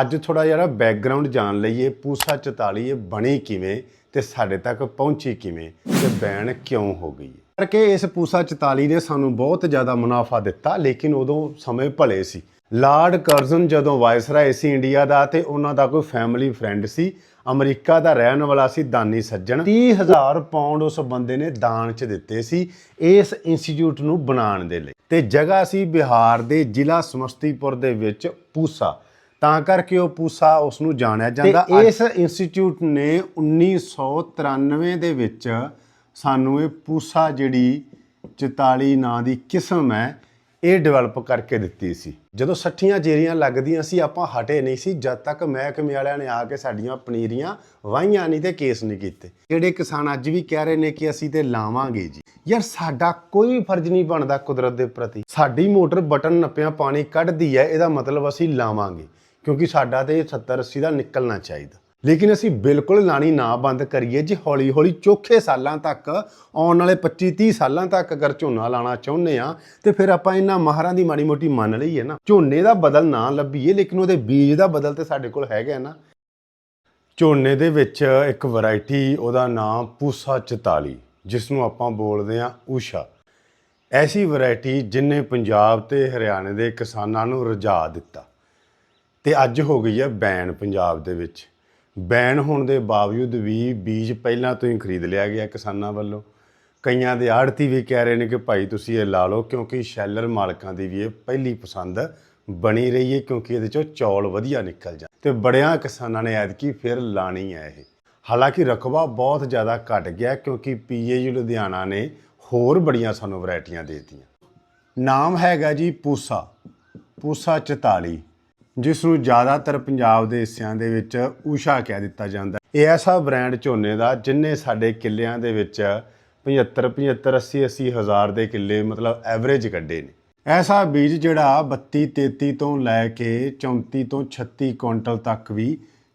ਅੱਜ ਥੋੜਾ ਜਿਹਾ ਬੈਕਗ੍ਰਾਉਂਡ ਜਾਣ ਲਈਏ ਪੂਸਾ 44 ਇਹ ਬਣੀ ਕਿਵੇਂ ਤੇ ਸਾਡੇ ਤੱਕ ਪਹੁੰਚੀ ਕਿਵੇਂ ਤੇ ਬੈਨ ਕਿਉਂ ਹੋ ਗਈ ਕਰਕੇ ਇਸ ਪੂਸਾ 44 ਨੇ ਸਾਨੂੰ ਬਹੁਤ ਜ਼ਿਆਦਾ ਮੁਨਾਫਾ ਦਿੱਤਾ, ਲੇਕਿਨ ਉਦੋਂ ਸਮੇਂ ਭਲੇ ਸੀ। ਲਾਰਡ ਕਰਜ਼ਨ ਜਦੋਂ ਵਾਇਸਰਾਏ ਸੀ ਇੰਡੀਆ ਦਾ ਤੇ ਉਹਨਾਂ ਦਾ ਕੋਈ ਫੈਮਿਲੀ ਫਰੈਂਡ ਸੀ, ਅਮਰੀਕਾ ਦਾ ਰਹਿਣ ਵਾਲਾ ਸੀ, ਦਾਨੀ ਸੱਜਣ 30000 ਪਾਉਂਡ ਉਸ ਬੰਦੇ ਨੇ ਦਾਨ ਚ ਦਿੱਤੇ ਸੀ ਇਸ ਇੰਸਟੀਚਿਊਟ ਨੂੰ ਬਣਾਉਣ ਦੇ ਲਈ। ਤੇ ਜਗ੍ਹਾ ਸੀ ਬਿਹਾਰ ਦੇ ਜ਼ਿਲ੍ਹਾ ਸਮਸਤੀਪੁਰ ਦੇ ਵਿੱਚ ਪੂਸਾ। ਤਾਂ ਕਰਕੇ ਉਹ ਪੂਸਾ ਉਸ ਨੂੰ ਜਾਣਿਆ ਜਾਂਦਾ। ਇਸ ਇੰਸਟੀਚਿਊਟ ਨੇ 1993 ਦੇ ਵਿੱਚ ਸਾਨੂੰ ਇਹ ਪੂਸਾ ਜਿਹੜੀ 44 ਨਾਂ ਦੀ ਕਿਸਮ ਹੈ ਇਹ ਡਿਵੈਲਪ ਕਰਕੇ ਦਿੱਤੀ ਸੀ। ਜਦੋਂ ਸੱਠੀਆਂ ਜੇਰੀਆਂ ਲੱਗਦੀਆਂ ਸੀ ਆਪਾਂ ਹਟੇ ਨਹੀਂ ਸੀ ਜਦ ਤੱਕ ਮਹਿਕਮੇ ਵਾਲਿਆਂ ਨੇ ਆ ਕੇ ਸਾਡੀਆਂ ਪਨੀਰੀਆਂ ਵਾਹੀਆਂ ਨਹੀਂ ਤੇ ਕੇਸ ਨਹੀਂ ਕੀਤੇ। ਜਿਹੜੇ ਕਿਸਾਨ ਅੱਜ ਵੀ ਕਹਿ ਰਹੇ ਨੇ ਕਿ ਅਸੀਂ ਤੇ ਲਾਵਾਂਗੇ ਜੀ। ਯਾਰ ਸਾਡਾ ਕੋਈ ਫਰਜ਼ ਨਹੀਂ ਬਣਦਾ ਕੁਦਰਤ ਦੇ ਪ੍ਰਤੀ। ਸਾਡੀ ਮੋਟਰ ਬਟਨ ਨੱਪਿਆਂ ਪਾਣੀ ਕੱਢਦੀ ਹੈ ਇਹਦਾ ਮਤਲਬ ਅਸੀਂ ਲਾਵਾਂਗੇ। ਕਿਉਂਕਿ ਸਾਡਾ ਤੇ 70 80 ਦਾ ਨਿਕਲਣਾ ਚਾਹੀਦਾ। ਲੇਕਿਨ ਅਸੀਂ ਬਿਲਕੁਲ ਲਾਣੀ ਨਾ ਬੰਦ ਕਰੀਏ ਜੇ ਹੌਲੀ ਹੌਲੀ ਚੋਖੇ ਸਾਲਾਂ ਤੱਕ, ਆਉਣ ਵਾਲੇ 25 30 ਸਾਲਾਂ ਤੱਕ ਅਗਰ ਝੋਨਾ ਲਾਣਾ ਚਾਹੁੰਦੇ ਆ ਤੇ ਫਿਰ ਆਪਾਂ ਇਹਨਾਂ ਮਾਹਰਾਂ ਦੀ ਮਾੜੀ ਮੋਟੀ ਮੰਨ ਲਈਏ ਨਾ। ਝੋਨੇ ਦਾ ਬਦਲ ਨਾ ਲੱਭੀਏ, ਲੇਕਿਨ ਉਹਦੇ ਬੀਜ ਦਾ ਬਦਲ ਤੇ ਸਾਡੇ ਕੋਲ ਹੈਗਾ ਨਾ। ਝੋਨੇ ਦੇ ਵਿੱਚ ਇੱਕ ਵੈਰਾਈਟੀ, ਉਹਦਾ ਨਾਮ ਪੂਸਾ 44 ਜਿਸ ਨੂੰ ਆਪਾਂ ਬੋਲਦੇ ਆ ਊਸ਼ਾ। ਐਸੀ ਵੈਰਾਈਟੀ ਜਿਨੇ ਪੰਜਾਬ ਤੇ ਹਰਿਆਣੇ ਦੇ ਕਿਸਾਨਾਂ ਨੂੰ ਰਜਾ ਦਿੱਤਾ। ਤੇ ਅੱਜ ਹੋ ਗਈ ਹੈ ਬੈਨ ਪੰਜਾਬ ਦੇ ਵਿੱਚ। ਬੈਨ ਹੋਣ ਦੇ ਬਾਵਜੂਦ ਵੀ ਬੀਜ ਪਹਿਲਾਂ ਤੋਂ ਹੀ ਖਰੀਦ ਲਿਆ ਗਿਆ ਕਿਸਾਨਾਂ ਵੱਲੋਂ। ਕਈਆਂ ਦੇ ਆੜਤੀ ਵੀ ਕਹਿ ਰਹੇ ਨੇ ਕਿ ਭਾਈ ਤੁਸੀਂ ਇਹ ਲਾ ਲਓ ਕਿਉਂਕਿ ਸ਼ੈਲਰ ਮਾਲਕਾਂ ਦੀ ਵੀ ਇਹ ਪਹਿਲੀ ਪਸੰਦ ਬਣੀ ਰਹੀ ਹੈ ਕਿਉਂਕਿ ਇਹਦੇ ਚੋਂ ਚੌਲ ਵਧੀਆ ਨਿਕਲ ਜਾਂ ਤੇ ਬੜਿਆਂ ਕਿਸਾਨਾਂ ਨੇ ਐਤਕੀ ਫਿਰ ਲਾਣੀ ਹੈ ਇਹ। ਹਾਲਾਂਕਿ ਰਕਬਾ ਬਹੁਤ ਜ਼ਿਆਦਾ ਘਟ ਗਿਆ ਕਿਉਂਕਿ ਪੀਏਯੂ ਲੁਧਿਆਣਾ ਨੇ ਹੋਰ ਬੜੀਆਂ ਸਾਨੂੰ ਵੈਰਾਈਟੀਆਂ ਦੇ ਦਿੱਤੀਆਂ। ਨਾਮ ਹੈਗਾ ਜੀ ਪੂਸਾ ਪੂਸਾ 44 ਜਿਸ ਨੂੰ ਜ਼ਿਆਦਾਤਰ ਪੰਜਾਬ ਦੇ ਹਿੱਸਿਆਂ ਦੇ ਵਿੱਚ ਊਸ਼ਾ ਕਹਿ ਦਿੱਤਾ ਜਾਂਦਾ ਇਹ ਐਸਾ ਬ੍ਰਾਂਡ ਝੋਨੇ ਦਾ ਜਿਨੇ ਸਾਡੇ ਕਿੱਲਿਆਂ ਦੇ ਵਿੱਚ 75 75 80 80 ਹਜ਼ਾਰ ਦੇ ਕਿੱਲੇ ਮਤਲਬ ਐਵਰੇਜ ਕੱਢੇ ਨੇ। ਐਸਾ ਬੀਜ ਜਿਹੜਾ 32 33 ਤੋਂ ਲੈ ਕੇ 34 ਤੋਂ 36 ਕੁਇੰਟਲ ਤੱਕ ਵੀ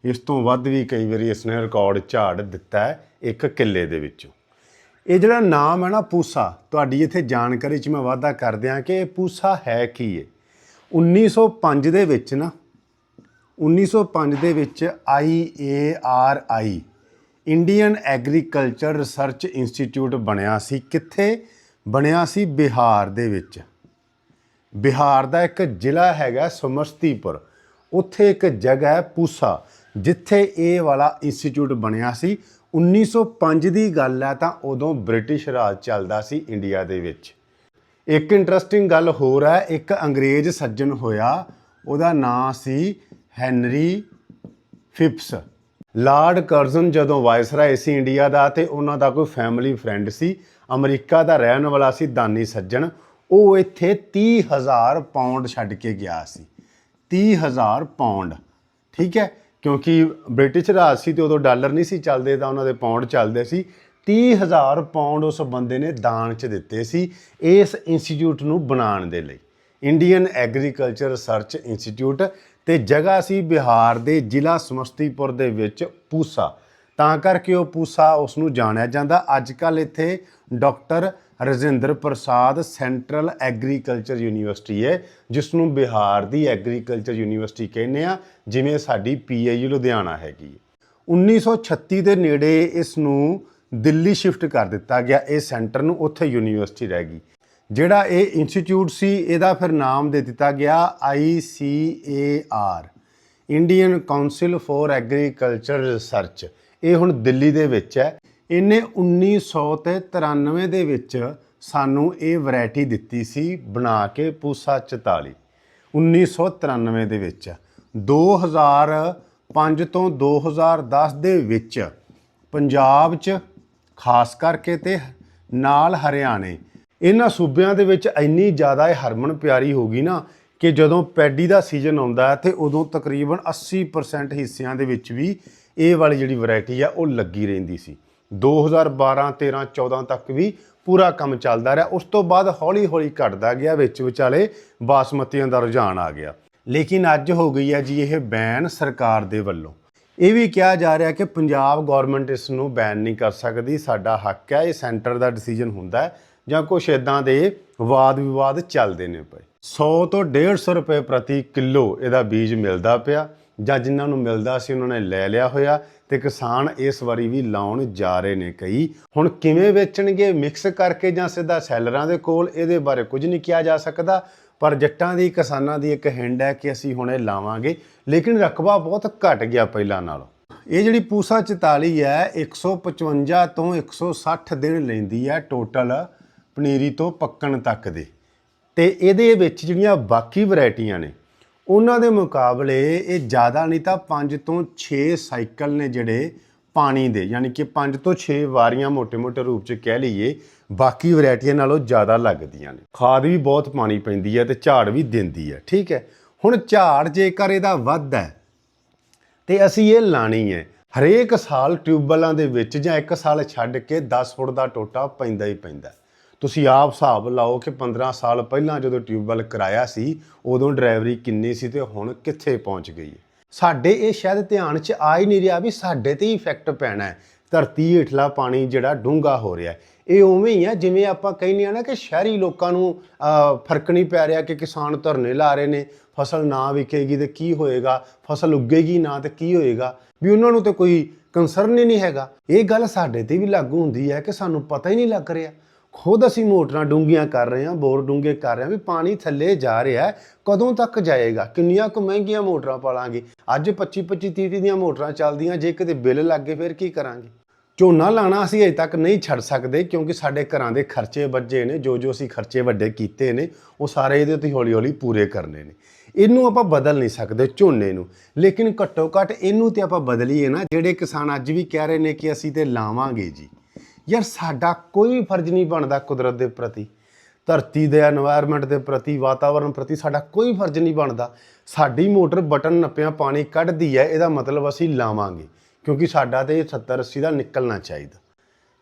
ਇਸ ਤੋਂ ਵੱਧ ਵੀ ਕਈ ਵਾਰੀ ਇਸਨੇ ਰਿਕਾਰਡ ਝਾੜ ਦਿੱਤਾ ਹੈ ਇੱਕ ਕਿੱਲੇ ਦੇ ਵਿੱਚੋਂ। ਇਹ ਜਿਹੜਾ ਨਾਮ ਹੈ ਨਾ ਪੂਸਾ, ਤੁਹਾਡੀ ਇੱਥੇ ਜਾਣਕਾਰੀ 'ਚ ਮੈਂ ਵਾਅਦਾ ਕਰ ਦਿਆਂ ਕਿ ਇਹ ਪੂਸਾ ਹੈ ਕੀ ਹੈ 1905 ਦੇ ਵਿੱਚ ਨਾ 1905 ਦੇ ਵਿੱਚ IARI Indian agriculture research institute ਬਣਿਆ ਸੀ। ਕਿੱਥੇ? ਬਣਿਆ ਸੀ ਬਿਹਾਰ ਦੇ ਵਿੱਚ। ਬਿਹਾਰ ਦਾ ਇੱਕ ਜ਼ਿਲ੍ਹਾ ਹੈਗਾ ਸਮਸਤੀਪੁਰ। ਉੱਥੇ ਇੱਕ ਜਗ੍ਹਾ ਹੈ ਪੂਸਾ, ਜਿੱਥੇ ਇਹ ਵਾਲਾ ਇੰਸਟੀਚਿਊਟ ਬਣਿਆ ਸੀ। 1905 ਦੀ ਗੱਲ ਹੈ ਤਾਂ ਉਦੋਂ ਬ੍ਰਿਟਿਸ਼ ਰਾਜ ਚੱਲਦਾ ਸੀ ਇੰਡੀਆ ਦੇ ਵਿੱਚ। ਇੱਕ ਇੰਟਰਸਟਿੰਗ ਗੱਲ ਹੋਰ ਹੈ, ਇੱਕ ਅੰਗਰੇਜ਼ ਸੱਜਣ ਹੋਇਆ, ਉਹਦਾ ਨਾਂ ਸੀ ਹੈਨਰੀ ਫਿਪਸ। ਲਾਰਡ ਕਰਜ਼ਨ ਜਦੋਂ ਵਾਇਸਰਾਏ ਸੀ ਇੰਡੀਆ ਦਾ ਤੇ ਉਹਨਾਂ ਦਾ ਕੋਈ ਫੈਮਿਲੀ ਫਰੈਂਡ ਸੀ, ਅਮਰੀਕਾ ਦਾ ਰਹਿਣ ਵਾਲਾ ਸੀ, ਦਾਨੀ ਸੱਜਣ, ਉਹ ਇੱਥੇ 30000 ਪਾਉਂਡ ਛੱਡ ਕੇ ਗਿਆ ਸੀ। 30000 ਪਾਉਂਡ ਠੀਕ ਹੈ? ਕਿਉਂਕਿ ਬ੍ਰਿਟਿਸ਼ ਰਾਜ ਸੀ ਤੇ ਉਦੋਂ ਡਾਲਰ ਨਹੀਂ ਸੀ ਚੱਲਦੇ, ਤਾਂ ਉਹਨਾਂ ਦੇ ਪਾਉਂਡ ਚੱਲਦੇ ਸੀ। 30000 ਪਾਉਂਡ ਉਸ ਬੰਦੇ ਨੇ ਦਾਨ ਚ ਦਿੱਤੇ ਸੀ ਇਸ ਇੰਸਟੀਚਿਊਟ ਨੂੰ ਬਣਾਉਣ ਦੇ ਲਈ। ਇੰਡੀਅਨ ਐਗਰੀਕਲਚਰ ਰਿਸਰਚ ਇੰਸਟੀਚਿਊਟ ਤੇ ਜਗ੍ਹਾ ਸੀ ਬਿਹਾਰ ਦੇ ਜ਼ਿਲ੍ਹਾ ਸਮਸਤੀਪੁਰ ਦੇ ਵਿੱਚ ਪੂਸਾ। ਤਾਂ ਕਰਕੇ ਉਹ ਪੂਸਾ ਉਸ ਨੂੰ ਜਾਣਿਆ ਜਾਂਦਾ। ਅੱਜ ਕੱਲ ਇੱਥੇ doctor Rajinder Prasad central agriculture university ਹੈ, ਜਿਸ ਨੂੰ ਬਿਹਾਰ ਦੀ ਐਗਰੀਕਲਚਰ ਯੂਨੀਵਰਸਿਟੀ ਕਹਿੰਦੇ ਆ, ਜਿਵੇਂ ਸਾਡੀ ਪੀਏਯੂ ਲੁਧਿਆਣਾ ਹੈਗੀ 1936 ਦੇ ਨੇੜੇ ਇਸ ਨੂੰ ਦਿੱਲੀ ਸ਼ਿਫਟ ਕਰ ਦਿੱਤਾ ਗਿਆ। ਇਹ ਸੈਂਟਰ ਨੂੰ ਉੱਥੇ ਯੂਨੀਵਰਸਿਟੀ ਰਹਿ ਗਈ। ਜਿਹੜਾ ਇਹ ਇੰਸਟੀਚਿਊਟ ਸੀ, ਇਹਦਾ ਫਿਰ ਨਾਮ ਦੇ ਦਿੱਤਾ ਗਿਆ ICAR Indian council for agriculture research. ਇਹ ਹੁਣ ਦਿੱਲੀ ਦੇ ਵਿੱਚ ਹੈ। ਇਹਨੇ 1993 ਦੇ ਵਿੱਚ ਸਾਨੂੰ ਇਹ ਵੈਰਾਈਟੀ ਦਿੱਤੀ ਸੀ ਬਣਾ ਕੇ ਪੂਸਾ 44 1993 ਦੇ ਵਿੱਚ 2005 ਤੋਂ 2010 ਦੇ ਵਿੱਚ ਪੰਜਾਬ 'ਚ ਖਾਸ ਕਰਕੇ ਤੇ ਨਾਲ ਹਰਿਆਣੇ। ਇਹਨਾਂ ਸੂਬਿਆਂ ਦੇ ਵਿੱਚ ਇੰਨੀ ਜ਼ਿਆਦਾ ਇਹ ਹਰਮਨ ਪਿਆਰੀ ਹੋ ਗਈ ਨਾ ਕਿ ਜਦੋਂ ਪੈਡੀ ਦਾ ਸੀਜ਼ਨ ਆਉਂਦਾ ਹੈ ਤੇ ਉਦੋਂ ਤਕਰੀਬਨ 80% ਹਿੱਸਿਆਂ ਦੇ ਵਿੱਚ ਵੀ ਇਹ ਵਾਲੀ ਜਿਹੜੀ ਵੈਰਾਈਟੀ ਆ, ਉਹ ਲੱਗੀ ਰਹਿੰਦੀ ਸੀ। 2012 13 14 ਤੱਕ ਵੀ ਪੂਰਾ ਕੰਮ ਚੱਲਦਾ ਰਿਹਾ। ਉਸ ਤੋਂ ਬਾਅਦ ਹੌਲੀ ਹੌਲੀ ਘਟਦਾ ਗਿਆ, ਵਿੱਚ ਵਿਚਾਲੇ ਬਾਸਮਤੀਆਂ ਦਾ ਰੁਝਾਨ ਆ ਗਿਆ। ਲੇਕਿਨ ਅੱਜ ਹੋ ਗਈ ਹੈ ਜੀ ਇਹ ਬੈਨ ਸਰਕਾਰ ਦੇ ਵੱਲੋਂ। ਇਹ ਵੀ ਕਿਹਾ ਜਾ ਰਿਹਾ ਕਿ ਪੰਜਾਬ ਗਵਰਨਮੈਂਟ ਇਸ ਨੂੰ ਬੈਨ ਨਹੀਂ ਕਰ ਸਕਦੀ, ਸਾਡਾ ਹੱਕ ਹੈ, ਇਹ ਸੈਂਟਰ ਦਾ ਡਿਸੀਜਨ ਹੁੰਦਾ ਹੈ, ਜਾਂ ਕੁਛ ਇਦਾਂ ਦੇ ਵਾਦ ਵਿਵਾਦ ਚੱਲਦੇ ਨੇ ਪਏ 100 ਤੋਂ 150 ਰੁਪਏ ਪ੍ਰਤੀ ਕਿਲੋ ਇਹਦਾ ਬੀਜ ਮਿਲਦਾ ਪਿਆ, ਜਾਂ ਜਿਨ੍ਹਾਂ ਨੂੰ ਮਿਲਦਾ ਸੀ ਉਹਨਾਂ ਨੇ ਲੈ ਲਿਆ ਹੋਇਆ, ਤੇ ਕਿਸਾਨ ਇਸ ਵਾਰੀ ਵੀ ਲਾਉਣ ਜਾ ਰਹੇ ਨੇ ਕਈ। ਹੁਣ ਕਿਵੇਂ ਵੇਚਣਗੇ ਮਿਕਸ ਕਰਕੇ ਜਾਂ ਸਿੱਧਾ ਸੈਲਰਾਂ ਦੇ ਕੋਲ, ਇਹਦੇ ਬਾਰੇ ਕੁਝ ਨਹੀਂ ਕਿਹਾ ਜਾ ਸਕਦਾ। ਪਰ ਜੱਟਾਂ ਦੀ, ਕਿਸਾਨਾਂ ਦੀ ਇੱਕ ਹਿੰਡ ਹੈ ਕਿ ਅਸੀਂ ਹੁਣੇ ਲਾਵਾਂਗੇ। ਲੇਕਿਨ ਰਕਬਾ ਬਹੁਤ ਘਟ ਗਿਆ ਪਹਿਲਾਂ ਨਾਲੋਂ। ਇਹ ਜਿਹੜੀ ਪੂਸਾ 44 ਹੈ 155 ਤੋਂ 160 ਦਿਨ ਲੈਂਦੀ ਹੈ ਟੋਟਲ ਪਨੀਰੀ ਤੋਂ ਪੱਕਣ ਤੱਕ ਦੇ। ਤੇ ਇਹਦੇ ਵਿੱਚ ਜਿਹੜੀਆਂ ਬਾਕੀ ਵੈਰਾਈਟੀਆਂ ਨੇ, ਉਹਨਾਂ ਦੇ ਮੁਕਾਬਲੇ ਇਹ ਜ਼ਿਆਦਾ ਨਹੀਂ ਤਾਂ 5 ਤੋਂ 6 ਸਾਈਕਲ ਨੇ ਜਿਹੜੇ ਪਾਣੀ ਦੇ, ਯਾਨੀ ਕਿ 5 ਤੋਂ 6 ਵਾਰੀਆਂ ਮੋٹے-ਮੋٹے ਰੂਪ ਚ ਕਹਿ ਲਈਏ, ਬਾਕੀ ਵੈਰਾਈਟੀਆਂ ਨਾਲੋਂ ਜ਼ਿਆਦਾ ਲੱਗਦੀਆਂ ਨੇ। ਖਾਦ ਵੀ ਬਹੁਤ ਪਾਣੀ ਪੈਂਦੀ ਹੈ ਤੇ ਝਾੜ ਵੀ ਦਿੰਦੀ ਹੈ, ਠੀਕ ਹੈ? ਹੁਣ ਝਾੜ ਜੇਕਰ ਇਹਦਾ ਵੱਧ ਹੈ, ਤੇ ਅਸੀਂ ਇਹ ਲਾਣੀ ਹੈ, ਹਰੇਕ ਸਾਲ ਟਿਊਬਵੈਲਾਂ ਦੇ ਵਿੱਚ ਜਾਂ ਇੱਕ ਸਾਲ ਛੱਡ ਕੇ 10 ਫੁੱਟ ਦਾ ਟੋਟਾ ਪੈਂਦਾ ਹੀ ਪੈਂਦਾ। ਤੁਸੀਂ ਆਪ ਹਿਸਾਬ ਲਾਓ ਕਿ 15 ਸਾਲ ਪਹਿਲਾਂ ਜਦੋਂ ਟਿਊਬਵੈਲ ਕਰਾਇਆ ਸੀ, ਉਦੋਂ ਡਰਾਈਵਰੀ ਕਿੰਨੀ ਸੀ ਤੇ ਹੁਣ ਕਿੱਥੇ ਪਹੁੰਚ ਗਈ ਹੈ? ਸਾਡੇ ਇਹ ਸ਼ਾਇਦ ਧਿਆਨ 'ਚ ਆ ਹੀ ਨਹੀਂ ਰਿਹਾ ਵੀ ਸਾਡੇ ਤੇ ਹੀ ਇਫੈਕਟ ਪੈਣਾ ਹੈ। ਧਰਤੀ ਹੇਠਲਾ ਪਾਣੀ ਜਿਹੜਾ ਡੂੰਘਾ ਹੋ ਰਿਹਾ ਇਹ ਉਵੇਂ ਹੀ ਆ ਜਿਵੇਂ ਆਪਾਂ ਕਹਿੰਦੇ ਆ ਨਾ ਕਿ ਸ਼ਹਿਰੀ ਲੋਕਾਂ ਨੂੰ ਫ਼ਰਕ ਨਹੀਂ ਪੈ ਰਿਹਾ ਕਿ ਕਿਸਾਨ ਧਰਨੇ ਲਾ ਰਹੇ ਨੇ, ਫਸਲ ਨਾ ਵਿਕੇਗੀ ਤੇ ਕੀ ਹੋਏਗਾ, ਫਸਲ ਉੱਗੇਗੀ ਨਾ ਤੇ ਕੀ ਹੋਏਗਾ, ਵੀ ਉਹਨਾਂ ਨੂੰ ਤੇ ਕੋਈ ਕੰਸਰਨ ਹੀ ਨਹੀਂ ਹੈਗਾ। ਇਹ ਗੱਲ ਸਾਡੇ ਤੇ ਵੀ ਲਾਗੂ ਹੁੰਦੀ ਹੈ ਕਿ ਸਾਨੂੰ ਪਤਾ ਹੀ ਨਹੀਂ ਲੱਗ ਰਿਹਾ। ਖੁਦ ਅਸੀਂ ਮੋਟਰਾਂ ਡੂੰਘੀਆਂ ਕਰ ਰਹੇ ਹਾਂ, ਬੋਰ ਡੂੰਘੇ ਕਰ ਰਹੇ ਹਾਂ ਵੀ ਪਾਣੀ ਥੱਲੇ ਜਾ ਰਿਹਾ ਕਦੋਂ ਤੱਕ ਜਾਏਗਾ, ਕਿੰਨੀਆਂ ਕੁ ਮਹਿੰਗੀਆਂ ਮੋਟਰਾਂ ਪਾਲਾਂਗੇ, ਅੱਜ 25 25 30 ਦੀਆਂ ਮੋਟਰਾਂ ਚੱਲਦੀਆਂ, ਜੇ ਕਿਤੇ ਬਿੱਲ ਲੱਗੇ ਫਿਰ ਕੀ ਕਰਾਂਗੇ? ਝੋਨਾ ਲਾਣਾ ਅਸੀਂ ਅਜੇ ਤੱਕ ਨਹੀਂ ਛੱਡ ਸਕਦੇ ਕਿਉਂਕਿ ਸਾਡੇ ਘਰਾਂ ਦੇ ਖਰਚੇ ਵੱਜੇ ਨੇ, ਜੋ ਜੋ ਅਸੀਂ ਖਰਚੇ ਵੱਡੇ ਕੀਤੇ ਨੇ, ਉਹ ਸਾਰੇ ਇਹਦੇ ਉੱਤੇ ਹੌਲੀ ਹੌਲੀ ਪੂਰੇ ਕਰਨੇ ਨੇ। ਇਹਨੂੰ ਆਪਾਂ ਬਦਲ ਨਹੀਂ ਸਕਦੇ ਝੋਨੇ ਨੂੰ, ਲੇਕਿਨ ਘੱਟੋ ਘੱਟ ਇਹਨੂੰ ਤੇ ਆਪਾਂ ਬਦਲੀਏ ਨਾ, ਜਿਹੜੇ ਕਿਸਾਨ ਅੱਜ ਵੀ ਕਹਿ ਰਹੇ ਨੇ ਕਿ ਅਸੀਂ ਤੇ ਲਾਵਾਂਗੇ ਜੀ। ਯਾਰ ਸਾਡਾ ਕੋਈ ਫਰਜ਼ ਨਹੀਂ ਬਣਦਾ ਕੁਦਰਤ ਦੇ ਪ੍ਰਤੀ, ਧਰਤੀ ਦੇ এনवायरमेंट ਦੇ ਪ੍ਰਤੀ ਵਾਤਾਵਰਣ ਪ੍ਰਤੀ ਸਾਡਾ ਕੋਈ ਫਰਜ਼ ਨਹੀਂ ਬਣਦਾ। ਸਾਡੀ ਮੋਟਰ ਬਟਨ ਨੱਪਿਆਂ ਪਾਣੀ ਕੱਢਦੀ ਹੈ, ਇਹਦਾ ਮਤਲਬ ਅਸੀਂ ਲਾਵਾਂਗੇ, ਕਿਉਂਕਿ ਸਾਡਾ ਤੇ 70 80 ਦਾ ਨਿਕਲਣਾ ਚਾਹੀਦਾ।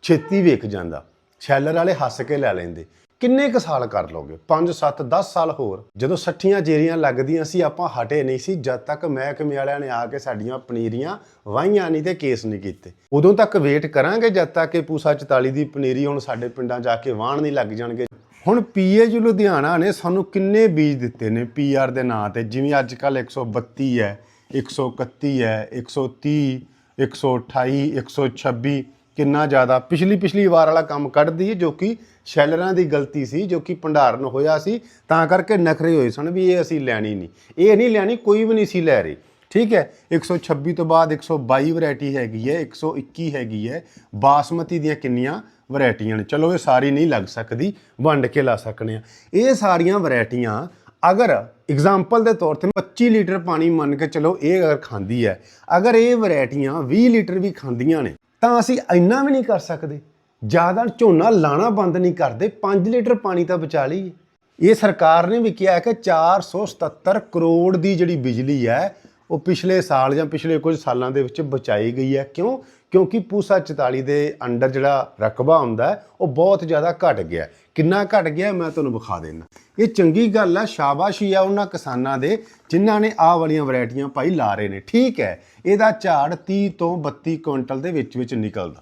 ਛੇਤੀ ਵੇਖ ਜਾਂਦਾ, ਸ਼ੈਲਰ ਵਾਲੇ ਹੱਸ ਕੇ ਲੈ ਲੈਂਦੇ। ਕਿੰਨੇ ਕੁ ਸਾਲ ਕਰ ਲੋਗੇ? 5 7 10 ਸਾਲ ਹੋਰ? ਜਦੋਂ ਸੱਠੀਆਂ ਜੇਰੀਆਂ ਲੱਗਦੀਆਂ ਸੀ, ਆਪਾਂ ਹਟੇ ਨਹੀਂ ਸੀ, ਜਦ ਤੱਕ ਮਹਿਕਮੇ ਵਾਲਿਆਂ ਨੇ ਆ ਕੇ ਸਾਡੀਆਂ ਪਨੀਰੀਆਂ ਵਾਹੀਆਂ ਨਹੀਂ ਤੇ ਕੇਸ ਨਹੀਂ ਕੀਤੇ। ਉਦੋਂ ਤੱਕ ਵੇਟ ਕਰਾਂਗੇ ਜਦ ਤੱਕ ਕਿ ਪੂਸਾ 44 ਦੀ ਪਨੀਰੀ ਹੁਣ ਸਾਡੇ ਪਿੰਡਾਂ ਜਾ ਕੇ ਵਾਹਣ ਨਹੀਂ ਲੱਗ ਜਾਣਗੇ। ਹੁਣ ਪੀਏਯੂ ਲੁਧਿਆਣਾ ਨੇ ਸਾਨੂੰ ਕਿੰਨੇ ਬੀਜ ਦਿੱਤੇ ਨੇ ਪੀਆਰ ਦੇ ਨਾਂ ਤੇ? ਜਿਵੇਂ ਅੱਜ ਕੱਲ 132 ਹੈ 131 ਹੈ 130 128 126 ਕਿੰਨਾ ਜ਼ਿਆਦਾ ਪਿਛਲੀ ਪਿਛਲੀ ਵਾਰ ਵਾਲਾ ਕੰਮ ਕੱਢਦੀ ਹੈ, ਜੋ ਕਿ ਸ਼ੈਲਰਾਂ ਦੀ ਗਲਤੀ ਸੀ, ਜੋ ਕਿ ਭੰਡਾਰਨ ਹੋਇਆ ਸੀ। ਤਾਂ ਕਰਕੇ ਨਖਰੇ ਹੋਏ ਸਨ ਵੀ ਇਹ ਅਸੀਂ ਲੈਣੀ ਨਹੀਂ। ਇਹ ਨਹੀਂ ਲੈਣੀ, ਕੋਈ ਵੀ ਨਹੀਂ ਸੀ ਲੈ ਰਹੀ। ਠੀਕ ਹੈ? 126 ਤੋਂ ਬਾਅਦ 122 ਵੈਰਾਈਟੀ ਹੈਗੀ ਹੈ 121 ਹੈਗੀ ਹੈ। ਬਾਸਮਤੀ ਦੀਆਂ ਕਿੰਨੀਆਂ ਵੈਰਾਈਟੀਆਂ ਨੇ। ਚਲੋ, ਇਹ ਸਾਰੀ ਨਹੀਂ ਲੱਗ ਸਕਦੀ, ਵੰਡ ਕੇ ਲਾ ਸਕਨੇ ਆ। ਇਹ ਸਾਰੀਆਂ ਵੈਰਾਈਟੀਆਂ, ਅਗਰ ਐਗਜ਼ਾਮਪਲ ਦੇ ਤੌਰ ਤੇ 25 ਲੀਟਰ ਪਾਣੀ ਮੰਨ ਕੇ ਚਲੋ ਇਹ ਅਗਰ ਖਾਂਦੀ ਹੈ, ਅਗਰ ਇਹ ਵੈਰਾਈਟੀਆਂ 20 ਲੀਟਰ ਵੀ ਖਾਂਦੀਆਂ ਨੇ ਤਾਂ ਅਸੀਂ ਇੰਨਾ ਵੀ ਨਹੀਂ ਕਰ ਸਕਦੇ। ਜ਼ਿਆਦਾ ਝੋਨਾ ਲਾਣਾ ਬੰਦ ਨਹੀਂ ਕਰਦੇ 5 ਲੀਟਰ ਪਾਣੀ ਤਾਂ ਬਚਾ ਲਈਏ। ਇਹ ਸਰਕਾਰ ਨੇ ਵੀ ਕਿਹਾ ਕਿ 477 ਕਰੋੜ ਦੀ ਜਿਹੜੀ ਬਿਜਲੀ ਹੈ, ਉਹ ਪਿਛਲੇ ਸਾਲ ਜਾਂ ਪਿਛਲੇ ਕੁਝ ਸਾਲਾਂ ਦੇ ਵਿੱਚ ਬਚਾਈ ਗਈ ਹੈ। ਕਿਉਂ? ਕਿਉਂਕਿ ਪੂਸਾ 44 ਦੇ ਅੰਡਰ ਜਿਹੜਾ ਰਕਬਾ ਹੁੰਦਾ ਉਹ ਬਹੁਤ ਜ਼ਿਆਦਾ ਘਟ ਗਿਆ ਕਿੰਨਾ ਘਟ ਗਿਆ ਮੈਂ ਤੁਹਾਨੂੰ ਵਿਖਾ ਦੇਣਾ ਇਹ ਚੰਗੀ ਗੱਲ ਆ ਸ਼ਾਬਾਸ਼ੀ ਆ ਉਹਨਾਂ ਕਿਸਾਨਾਂ ਦੇ ਜਿਨ੍ਹਾਂ ਨੇ ਆਹ ਵਾਲੀਆਂ ਵੈਰਾਈਟੀਆਂ ਭਾਈ ਲਾ ਰਹੇ ਨੇ। ਠੀਕ ਹੈ, ਇਹਦਾ ਝਾੜ 30 ਤੋਂ 32 ਕੁਇੰਟਲ ਦੇ ਵਿੱਚ ਵਿੱਚ ਨਿਕਲਦਾ।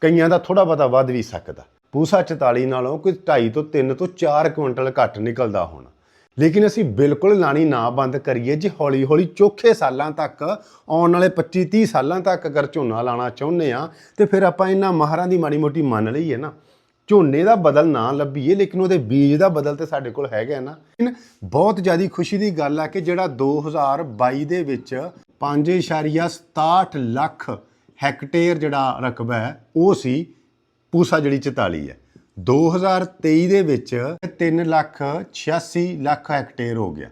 ਕਈਆਂ ਦਾ ਥੋੜਾ ਬਹੁਤਾ ਵੱਧ ਵੀ ਸਕਦਾ। ਪੂਸਾ 44 ਨਾਲੋਂ ਕੋਈ 2.5 ਤੋਂ 3 ਤੋਂ 4 ਕੁਇੰਟਲ ਘੱਟ ਨਿਕਲਦਾ ਹੋਣਾ। ਲੇਕਿਨ ਅਸੀਂ ਬਿਲਕੁਲ ਲਾਣੀ ਨਾ ਬੰਦ ਕਰੀਏ ਜੇ ਹੌਲੀ ਹੌਲੀ ਚੋਖੇ ਸਾਲਾਂ ਤੱਕ, ਆਉਣ ਵਾਲੇ 25 30 ਸਾਲਾਂ ਤੱਕ ਅਗਰ ਝੋਨਾ ਲਾਣਾ ਚਾਹੁੰਦੇ ਆ ਤੇ ਫਿਰ ਆਪਾਂ ਇਹਨਾਂ ਮਾਹਰਾਂ ਦੀ ਮਾੜੀ ਮੋਟੀ ਮੰਨ ਲਈਏ ਨਾ। ਝੋਨੇ ਦਾ ਬਦਲ ਨਾ ਲੱਭੀਏ, ਲੇਕਿਨ ਉਹਦੇ ਬੀਜ ਦਾ ਬਦਲ ਤੇ ਸਾਡੇ ਕੋਲ ਹੈਗਾ ਨਾ। ਲੇਕਿਨ ਬਹੁਤ ਜ਼ਿਆਦਾ ਖੁਸ਼ੀ ਦੀ ਗੱਲ ਆ ਕਿ ਜਿਹੜਾ 2022 ਦੇ ਵਿੱਚ 5.67 ਲੱਖ ਹੈਕਟੇਅਰ ਜਿਹੜਾ ਰਕਬਾ ਹੈ, ਉਹ ਸੀ ਪੂਸਾ ਜਿਹੜੀ 44 ਹੈ। 2023 ਦੇ ਵਿੱਚ 3 ਲੱਖ 86 ਲੱਖ ਹੈਕਟੇਅਰ ਹੋ ਗਿਆ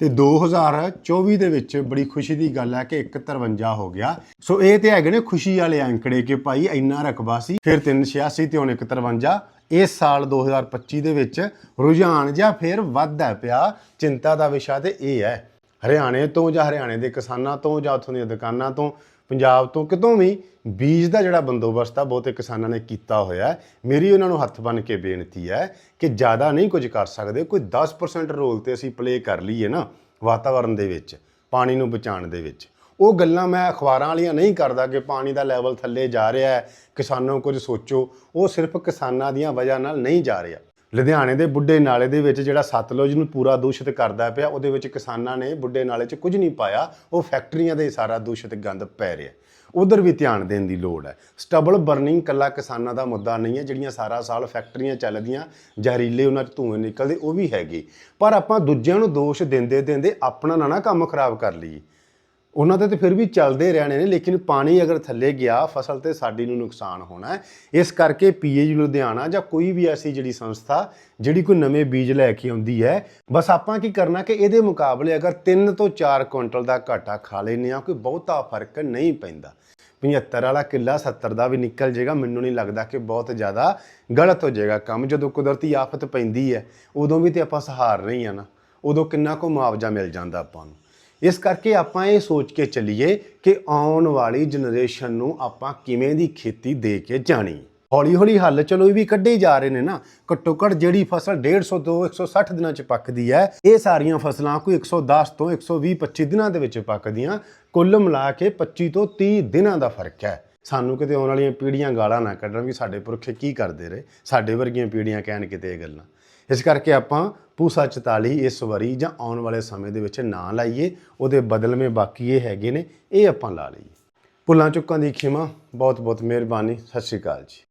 ਤੇ 2024 ਦੇ ਵਿੱਚ ਬੜੀ ਖੁਸ਼ੀ ਦੀ ਗੱਲ ਹੈ ਕਿ 153 ਹੋ ਗਿਆ। ਸੋ ਇਹ ਤੇ ਹੈਗੇ ਨੇ ਖੁਸ਼ੀ ਵਾਲੇ ਅੰਕੜੇ ਕਿ ਭਾਈ ਇੰਨਾ ਰਕਬਾ ਸੀ, ਫਿਰ 386 ਤੇ ਹੁਣ 153 ਇਸ ਸਾਲ 2025 ਦੇ ਵਿੱਚ ਰੁਝਾਨ ਜਾਂ ਫਿਰ ਵੱਧਦਾ ਪਿਆ, ਚਿੰਤਾ ਦਾ ਵਿਸ਼ਾ ਤੇ ਇਹ ਹੈ। ਹਰਿਆਣੇ ਤੋਂ ਜਾਂ ਹਰਿਆਣੇ ਦੇ ਕਿਸਾਨਾਂ ਤੋਂ ਜਾਂ ਉੱਥੋਂ ਦੀਆਂ ਦੁਕਾਨਾਂ ਤੋਂ ਪੰਜਾਬ ਤੋਂ ਕਿਤੋਂ ਵੀ ਬੀਜ ਦਾ ਜਿਹੜਾ ਬੰਦੋਬਸਤ ਆ, ਬਹੁਤੇ ਕਿਸਾਨਾਂ ਨੇ ਕੀਤਾ ਹੋਇਆ ਮੇਰੀ ਉਹਨਾਂ ਨੂੰ ਹੱਥ ਬੰਨ ਕੇ ਬੇਨਤੀ ਹੈ ਕਿ ਜ਼ਿਆਦਾ ਨਹੀਂ ਕੁਝ ਕਰ ਸਕਦੇ। ਕੋਈ 10% ਰੋਲ ਤੇ ਅਸੀਂ ਪਲੇ ਕਰ ਲਈਏ ਨਾ ਵਾਤਾਵਰਣ ਦੇ ਵਿੱਚ, ਪਾਣੀ ਨੂੰ ਬਚਾਉਣ ਦੇ ਵਿੱਚ। ਉਹ ਗੱਲਾਂ ਮੈਂ ਅਖਬਾਰਾਂ ਵਾਲੀਆਂ ਨਹੀਂ ਕਰਦਾ ਕਿ ਪਾਣੀ ਦਾ ਲੈਵਲ ਥੱਲੇ ਜਾ ਰਿਹਾ ਹੈ। ਕਿਸਾਨੋਂ ਕੁਝ ਸੋਚੋ, ਉਹ ਸਿਰਫ ਕਿਸਾਨਾਂ ਦੀਆਂ ਵਜ੍ਹਾ ਨਾਲ ਨਹੀਂ ਜਾ ਰਿਹਾ। ਲੁਧਿਆਣੇ ਦੇ ਬੁੱਢੇ ਨਾਲੇ ਦੇ ਵਿੱਚ ਜਿਹੜਾ ਸਤਲੁਜ ਨੂੰ ਪੂਰਾ ਦੂਸ਼ਿਤ ਕਰਦਾ ਪਿਆ, ਉਹਦੇ ਵਿੱਚ ਕਿਸਾਨਾਂ ਨੇ ਬੁੱਢੇ ਨਾਲੇ 'ਚ ਕੁਝ ਨਹੀਂ ਪਾਇਆ, ਉਹ ਫੈਕਟਰੀਆਂ ਦੇ ਸਾਰਾ ਦੂਸ਼ਿਤ ਗੰਦ ਪੈ ਰਿਹਾ ਉਧਰ ਵੀ ਧਿਆਨ ਦੇਣ ਦੀ ਲੋੜ ਹੈ। ਸਟਬਲ ਬਰਨਿੰਗ ਕੱਲਾ ਕਿਸਾਨਾਂ ਦਾ ਮੁੱਦਾ ਨਹੀਂ ਹੈ, ਜਿਹੜੀਆਂ ਸਾਰਾ ਸਾਲ ਫੈਕਟਰੀਆਂ ਚੱਲਦੀਆਂ, ਜ਼ਹਿਰੀਲੇ ਉਹਨਾਂ 'ਚ ਧੂਏ ਨਿਕਲਦੇ, ਉਹ ਵੀ ਹੈਗੇ। ਪਰ ਆਪਾਂ ਦੂਜਿਆਂ ਨੂੰ ਦੋਸ਼ ਦਿੰਦੇ ਦਿੰਦੇ ਆਪਣਾ ਨਾ ਨਾ ਕੰਮ ਖਰਾਬ ਕਰ ਲਈਏ। ਉਹਨਾਂ ਦੇ ਤੇ ਫਿਰ ਵੀ ਚੱਲਦੇ ਰਹਿਣੇ ਨੇ, ਲੇਕਿਨ ਪਾਣੀ ਅਗਰ ਥੱਲੇ ਗਿਆ, ਫਸਲ ਤੇ ਸਾਡੀ ਨੂੰ ਨੁਕਸਾਨ ਹੋਣਾ ਹੈ। ਇਸ ਕਰਕੇ ਪੀਏਯੂ ਲੁਧਿਆਣਾ ਜਾਂ ਕੋਈ ਵੀ ਐਸੀ ਜਿਹੜੀ ਸੰਸਥਾ, ਜਿਹੜੀ ਕੋਈ ਨਵੇਂ ਬੀਜ ਲੈ ਕੇ ਆਉਂਦੀ ਹੈ, ਬਸ ਆਪਾਂ ਕੀ ਕਰਨਾ ਕਿ ਇਹਦੇ ਮੁਕਾਬਲੇ ਅਗਰ 3 ਤੋਂ 4 ਕੁਇੰਟਲ ਦਾ ਘਾਟਾ ਖਾ ਲੈਨੇ ਆ ਕੋਈ ਬਹੁਤਾ ਫ਼ਰਕ ਨਹੀਂ ਪੈਂਦਾ। 75 ਵਾਲਾ ਕਿੱਲਾ 70 ਦਾ ਵੀ ਨਿਕਲ ਜਾਏਗਾ ਮੈਨੂੰ ਨਹੀਂ ਲੱਗਦਾ ਕਿ ਬਹੁਤ ਜ਼ਿਆਦਾ ਗਲਤ ਹੋ ਜਾਏਗਾ ਕੰਮ। ਜਦੋਂ ਕੁਦਰਤੀ ਆਫਤ ਪੈਂਦੀ ਹੈ, ਉਦੋਂ ਵੀ ਤੇ ਆਪਾਂ ਸਹਾਰ ਨਹੀਂ ਆ ਨਾ। ਉਦੋਂ ਕਿੰਨਾ ਕੁ ਮੁਆਵਜ਼ਾ ਮਿਲ ਜਾਂਦਾ ਆਪਾਂ ਨੂੰ। ਇਸ ਕਰਕੇ ਆਪਾਂ ਇਹ ਸੋਚ ਕੇ ਚੱਲੀਏ ਕਿ ਆਉਣ ਵਾਲੀ ਜਨਰੇਸ਼ਨ ਨੂੰ ਆਪਾਂ ਕਿਵੇਂ ਦੀ ਖੇਤੀ ਦੇ ਕੇ ਜਾਣੀ। ਹੌਲੀ ਹੌਲੀ ਹੱਲ ਚਲੋ, ਇਹ ਵੀ ਕੱਢੇ ਹੀ ਜਾ ਰਹੇ ਨੇ ਨਾ। ਘੱਟੋ ਘੱਟ ਜਿਹੜੀ ਫਸਲ 150 ਤੋਂ 160 ਦਿਨਾਂ ਚ ਪੱਕਦੀ ਹੈ, ਇਹ ਸਾਰੀਆਂ ਫਸਲਾਂ ਕੋਈ 110 ਤੋਂ 120 25 ਦਿਨਾਂ ਦੇ ਵਿੱਚ ਪੱਕਦੀਆਂ। ਕੁੱਲ ਮਿਲਾ ਕੇ 25 ਤੋਂ 30 ਦਿਨਾਂ ਦਾ ਫ਼ਰਕ ਹੈ। ਸਾਨੂੰ ਕਿਤੇ ਆਉਣ ਵਾਲੀਆਂ ਪੀੜ੍ਹੀਆਂ ਗਾਲਾਂ ਨਾ ਕੱਢਣ ਵੀ ਸਾਡੇ ਪੁਰਖੇ ਕੀ ਕਰਦੇ ਰਹੇ, ਸਾਡੇ ਵਰਗੀਆਂ ਪੀੜ੍ਹੀਆਂ ਕਹਿਣ ਕਿਤੇ ਇਹ ਗੱਲਾਂ। ਇਸ ਕਰਕੇ ਆਪਾਂ ਪੂਸਾ 44 ਇਸ ਵਾਰੀ ਜਾਂ ਆਉਣ ਵਾਲੇ ਸਮੇਂ ਦੇ ਵਿੱਚ ਨਾ ਲਾਈਏ, ਉਹਦੇ ਬਦਲਵੇਂ ਬਾਕੀ ਇਹ ਹੈਗੇ ਨੇ, ਇਹ ਆਪਾਂ ਲਾ ਲਈਏ। ਭੁੱਲਾਂ ਚੁੱਕਾਂ ਦੀ ਖਿਮਾ ਬਹੁਤ ਬਹੁਤ ਮਿਹਰਬਾਨੀ, ਸਤਿ ਸ਼੍ਰੀ ਅਕਾਲ ਜੀ।